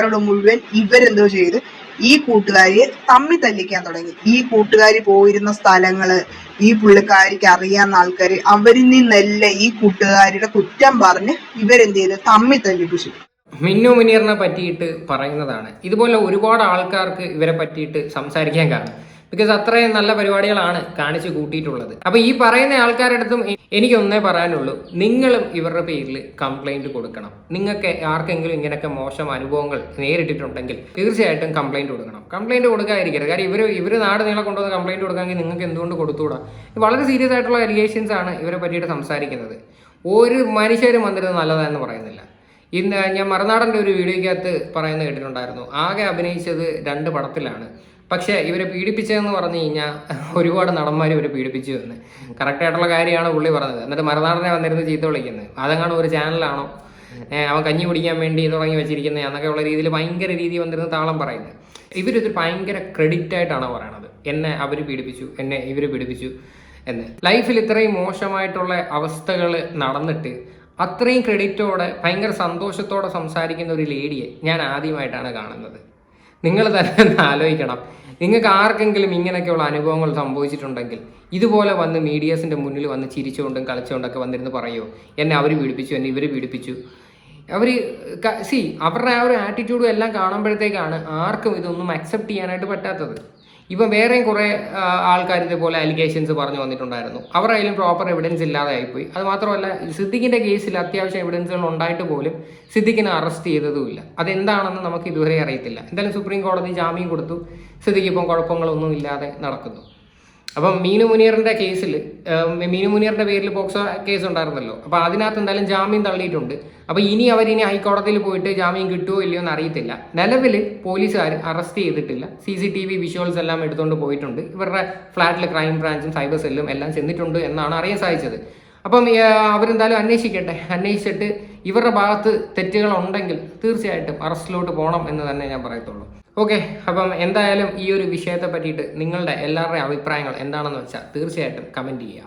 കൂട്ടുകാരോട് മുഴുവൻ ഇവരെന്തോ ചെയ്ത് ഈ കൂട്ടുകാരിയെ തമ്മി തല്ലിക്കാൻ തുടങ്ങി. ഈ കൂട്ടുകാരി പോയിരുന്ന സ്ഥലങ്ങൾ ഈ പുള്ളിക്കാരിക്ക് അറിയാവുന്ന ആൾക്കാര് അവരിൽ നിന്നെല്ലാം ഈ കൂട്ടുകാരിയുടെ കുറ്റം പറഞ്ഞ് ഇവരെന്ത് ചെയ്ത്? തമ്മി തല്ലിപ്പിച്ചു. മിന്നു മുനീറിനെ പറ്റിയിട്ട് പറയുന്നതാണ്. ഇതുപോലെ ഒരുപാട് ആൾക്കാർക്ക് ഇവരെ പറ്റിയിട്ട് സംസാരിക്കാൻ കാണും ബിക്കോസ് അത്രയും നല്ല പരിപാടികളാണ് കാണിച്ചു കൂട്ടിയിട്ടുള്ളത്. അപ്പൊ ഈ പറയുന്ന ആൾക്കാരുടെ അടുത്തും എനിക്കൊന്നേ പറയാനുള്ളൂ. നിങ്ങളും ഇവരുടെ പേരിൽ കംപ്ലൈന്റ് കൊടുക്കണം. നിങ്ങൾക്ക് ആർക്കെങ്കിലും ഇങ്ങനെയൊക്കെ മോശം അനുഭവങ്ങൾ നേരിട്ടിട്ടുണ്ടെങ്കിൽ തീർച്ചയായിട്ടും കംപ്ലൈന്റ് കൊടുക്കണം. കംപ്ലൈന്റ് കൊടുക്കാതിരിക്കരുത്. കാര്യം ഇവർ ഇവർ നാട് നീളെ കൊണ്ടുവന്ന് കംപ്ലൈന്റ് കൊടുക്കാമെങ്കിൽ നിങ്ങൾക്ക് എന്തുകൊണ്ട് കൊടുത്തുകൂടാ വളരെ സീരിയസ് ആയിട്ടുള്ള അലിഗേഷൻസ് ആണ് ഇവരെ പറ്റിയിട്ട് സംസാരിക്കുന്നത്. ഒരു മനുഷ്യരും വന്നിരുന്നത് നല്ലതാണെന്ന് പറയുന്നില്ല. ഇന്ന് ഞാൻ മറുനാടന്റെ ഒരു വീഡിയോയ്ക്കകത്ത് പറയുന്നത് കേട്ടിട്ടുണ്ടായിരുന്നു. ആകെ അഭിനയിച്ചത് രണ്ട് പടത്തിലാണ്. പക്ഷേ ഇവരെ പീഡിപ്പിച്ചതെന്ന് പറഞ്ഞു കഴിഞ്ഞാൽ ഒരുപാട് നടന്മാർ ഇവരെ പീഡിപ്പിച്ചു എന്ന്. കറക്റ്റായിട്ടുള്ള കാര്യമാണ് പുള്ളി പറഞ്ഞത്. എന്നിട്ട് മറുനാടനെ വന്നിരുന്ന് ചീത്ത വിളിക്കുന്നത് അതങ്ങാണ് ഒരു ചാനലാണോ അവൻ കഞ്ഞി കുടിക്കാൻ വേണ്ടി തുടങ്ങി വെച്ചിരിക്കുന്നത് എന്നൊക്കെയുള്ള രീതിയിൽ ഭയങ്കര രീതി വന്നിരുന്ന് താളം പറയുന്നത് ഇവരിത് ഭയങ്കര ക്രെഡിറ്റ് ആയിട്ടാണ് പറയണത്. എന്നെ അവർ പീഡിപ്പിച്ചു എന്നെ ഇവർ പീഡിപ്പിച്ചു എന്ന്. ലൈഫിൽ ഇത്രയും മോശമായിട്ടുള്ള അവസ്ഥകൾ നടന്നിട്ട് അത്രയും ക്രെഡിറ്റോടെ ഭയങ്കര സന്തോഷത്തോടെ സംസാരിക്കുന്ന ഒരു ലേഡിയെ ഞാൻ ആദ്യമായിട്ടാണ് കാണുന്നത്. നിങ്ങൾ തന്നെ ഒന്ന് ആലോചിക്കണം. നിങ്ങൾക്ക് ആർക്കെങ്കിലും ഇങ്ങനെയൊക്കെയുള്ള അനുഭവങ്ങൾ സംഭവിച്ചിട്ടുണ്ടെങ്കിൽ ഇതുപോലെ വന്ന് മീഡിയസിന്റെ മുന്നിൽ വന്ന് ചിരിച്ചുകൊണ്ടും കളിച്ചുകൊണ്ടൊക്കെ വന്നിരുന്ന് പറയുമോ എന്നെ അവർ പീഡിപ്പിച്ചു എന്നെ ഇവർ പീഡിപ്പിച്ചു. അവർ സി അവരുടെ ആ ഒരു ആറ്റിറ്റ്യൂഡും എല്ലാം കാണുമ്പോഴത്തേക്കാണ് ആർക്കും ഇതൊന്നും അക്സെപ്റ്റ് ചെയ്യാനായിട്ട് പറ്റാത്തത്. ഇപ്പം വേറെയും കുറേ ആൾക്കാർ ഇതേപോലെ അലിഗേഷൻസ് പറഞ്ഞു വന്നിട്ടുണ്ടായിരുന്നു. അവർ അതിലും പ്രോപ്പർ എവിഡൻസ് ഇല്ലാതെ ആയിപ്പോയി. അത് മാത്രമല്ല സിദ്ദിഖിന്റെ കേസിൽ അത്യാവശ്യം എവിഡൻസുകൾ ഉണ്ടായിട്ട് പോലും സിദ്ദിഖിനെ അറസ്റ്റ് ചെയ്തതുമില്ല. അതെന്താണെന്ന് നമുക്ക് ഇതുവരെ അറിയത്തില്ല. എന്തായാലും സുപ്രീം കോടതി ജാമ്യം കൊടുത്തു. സിദ്ദിഖ് ഇപ്പം കുഴപ്പങ്ങളൊന്നും ഇല്ലാതെ നടക്കുന്നു. അപ്പം മീനു മുനീറിന്റെ കേസിൽ മീനു മുനീറിന്റെ പേരിൽ പോക്സോ കേസ് ഉണ്ടായിരുന്നല്ലോ അപ്പൊ അതിനകത്ത് എന്തായാലും ജാമ്യം തള്ളിയിട്ടുണ്ട്. അപ്പൊ ഇനി അവർ ഇനി ഹൈക്കോടതിയിൽ പോയിട്ട് ജാമ്യം കിട്ടുമോ ഇല്ലയോ എന്ന് അറിയത്തില്ല. നിലവിൽ പോലീസുകാർ അറസ്റ്റ് ചെയ്തിട്ടില്ല. C C T V visuals എല്ലാം എടുത്തുകൊണ്ട് പോയിട്ടുണ്ട്. ഇവരുടെ ഫ്ലാറ്റിൽ ക്രൈം ബ്രാഞ്ചും സൈബർ സെല്ലും എല്ലാം ചെന്നിട്ടുണ്ട് എന്നാണ് അറിയാൻ സാധിച്ചത്. അപ്പം അവരെന്തായാലും അന്വേഷിക്കട്ടെ. അന്വേഷിച്ചിട്ട് ഇവരുടെ ഭാഗത്ത് തെറ്റുകൾ ഉണ്ടെങ്കിൽ തീർച്ചയായിട്ടും അറസ്റ്റിലോട്ട് പോകണം എന്ന് തന്നെ ഞാൻ പറയത്തുള്ളൂ. ഓക്കെ അപ്പം എന്തായാലും ഈ ഒരു വിഷയത്തെ പറ്റിയിട്ട് നിങ്ങളുടെ എല്ലാവരുടെയും അഭിപ്രായങ്ങൾ എന്താണെന്ന് വെച്ചാൽ തീർച്ചയായിട്ടും കമന്റ് ചെയ്യുക.